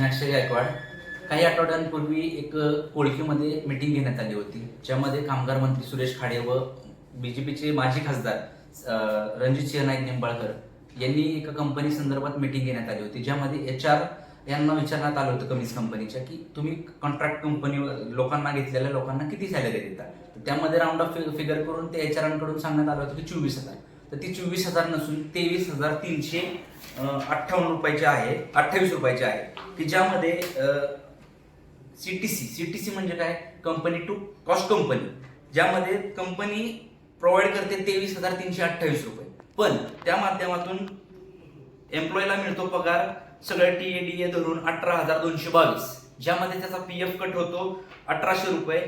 मी गायकवाड काही आठवड्यांपूर्वी एक कोळकीमध्ये मीटिंग घेण्यात आली होती ज्यामध्ये कामगार मंत्री सुरेश खाडे व बीजेपीचे माजी खासदार रणजित सिंह नाईक निंबाळकर यांनी एका कंपनी संदर्भात मीटिंग घेण्यात आली होती ज्यामध्ये एच आर यांना विचारण्यात आलं होतं कमीज कंपनीच्या की तुम्ही कॉन्ट्रॅक्ट कंपनी लोकांना घेतलेल्या लोकांना किती सॅलरी देता? त्यामध्ये राऊंड ऑफ फिगर करून ते एच कडून सांगण्यात आलं होतं की चोवीस हजार. तर ती चोवीस हजार नसून तेवीस हजार तीनशे अठ्ठावन्न रुपयाची आहे अठ्ठावीस रुपयाची आहे. की ज्यामध्ये C T C C T C म्हणजे काय? कंपनी टू कॉस्ट कंपनी ज्यामध्ये कंपनी प्रोव्हाइड करते तेवीस हजार तीनशे अठ्ठावीस रुपये. पण त्या माध्यमातून एम्प्लॉयला मिळतो पगार सगळं टी ए डी ए धरून अठरा हजार दोनशे बावीस. ज्यामध्ये त्याचा पी एफ कट होतो अठराशे रुपये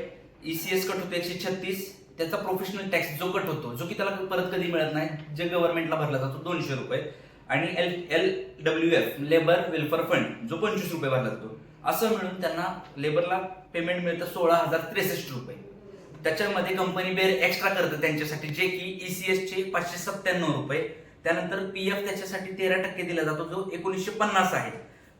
ई सी एस कट होतो एकशे छत्तीस त्याचा प्रोफेशनल टॅक्स जो कट होतो जो की त्याला परत कधी मिळत नाही जे गव्हर्नमेंटला भरला जातो दोनशे रुपये. आणि L L W F labour welfare fund जो पंचवीस रुपये भरला जातो. असं मिळून त्यांना लेबरला पेमेंट मिळतं सोळा हजार त्रेसष्ट रुपये. त्याच्यामध्ये कंपनी बेर एक्स्ट्रा करते त्यांच्यासाठी जे की ईसीएस चे पाचशे सत्त्याण्णव रुपये. त्यानंतर पी एफ त्याच्यासाठी तेरा टक्के दिला जातो जो एकोणीसशे पन्नास आहे.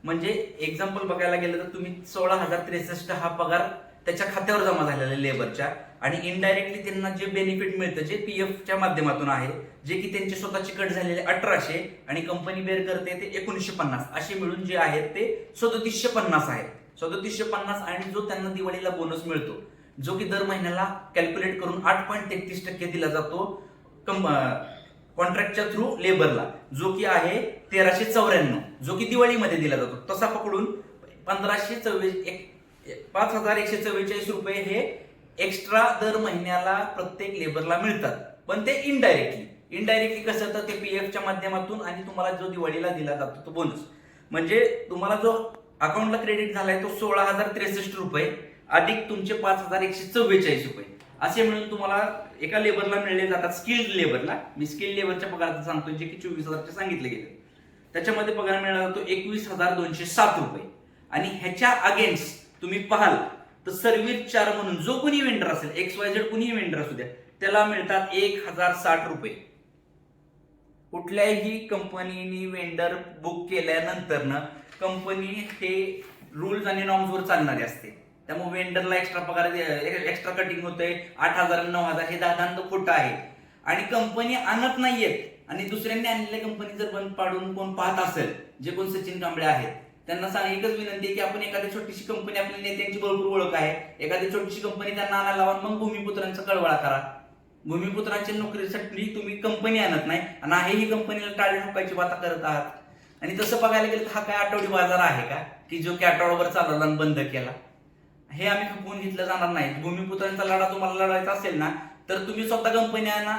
म्हणजे एक्झाम्पल बघायला गेलं तर तुम्ही सोळा हजार त्रेसष्ट हा पगार त्याच्या खात्यावर जमा झालेला आहे लेबरच्या आणि इनडायरेक्टली त्यांना जे बेनिफिट मिळतं जे पी एफच्या माध्यमातून आहे जे की त्यांचे स्वतःचे कट झालेले अठराशे आणि कंपनी बेअर करते ते एकोणीसशे पन्नास. असे मिळून जे आहेत ते सदोतीसशे पन्नास आहेत. सदोतीसशे पन्नास आणि जो त्यांना दिवाळीला बोनस मिळतो जो की दर महिन्याला कॅल्क्युलेट करून आठ पॉईंट तेहतीस टक्के दिला जातो कॉन्ट्रॅक्टच्या थ्रू लेबरला जो की आहे तेराशे चौऱ्याण्णव. जो की दिवाळीमध्ये दिला जातो. तसा पकडून पंधराशे चव्वेच एक पाच हजार एकशे चव्वेचाळीस रुपये हे एक्स्ट्रा दर महिन्याला प्रत्येक लेबरला मिळतात. पण ते इनडायरेक्टली इनडायरेक्टली कसं तर ते पी एफच्या माध्यमातून आणि तुम्हाला जो दिवाळीला दिला जातो तो बोनस म्हणजे तुम्हाला जो अकाउंटला क्रेडिट झालाय तो सोळा हजार त्रेसष्ट रुपये अधिक तुमचे पाच हजार एकशे चव्वेचाळीस रुपये. असे मिळून तुम्हाला एका लेबरला मिळले जातात स्किल्ड लेबरला. मी स्किल्ड लेबरच्या पगाराचं सांगतो जे की चोवीस हजारचे सांगितले गेले. त्याच्यामध्ये पगार मिळाला जातो एकवीस हजार दोनशे सात रुपये. आणि ह्याच्या अगेन्स्ट तुम्ही पाहाल तर सर्व्हिस चार म्हणून जो कोणी वेंडर असेल एक्स वाय झेड कुणी वेंडर असू द्या त्याला मिळतात एक हजार साठ रुपये. कुठल्याही कंपनीनी वेंडर बुक केल्यानंतर ना कंपनी हे रूल्स आणि नॉर्म्सवर चालणारी असते. त्यामुळे वेंडरला एक्स्ट्रा पगार एक्स्ट्रा कटिंग होतंय आठ हजार नऊ हजार हे दहा खोटं आहे. आणि कंपनी आणत नाहीयेत. आणि दुसऱ्यांनी आणलेल्या कंपनी जर बंद पाडून कोण पाहत असेल जे कोण सचिन कांबळे आहेत त्यांना सांग एकच विनंती आहे की आपण एखादी छोटीशी कंपनी आपल्या नेत्यांची भरपूर ओळख आहे. एखादी छोटीशी कंपनी त्यांना आणायला लावा मग भूमिपुत्रांचा कळवळा करा. भूमिपुत्रांच्या नोकरीसाठी तुम्ही कंपनी आणत नाही आणि आहे ही कंपनीला टाळे ठोकायची वाता करत आहात. आणि तसं बघायला गेलं तर हा काय आठवडी बाजार आहे का? की जो की आठवडाभर चालवला आणि बंद केला. हे आम्ही खपवून घेतलं जाणार नाही भूमिपुत्रांचा लढा तुम्हाला लढायचा असेल ना तर तुम्ही स्वतः कंपनी आणा.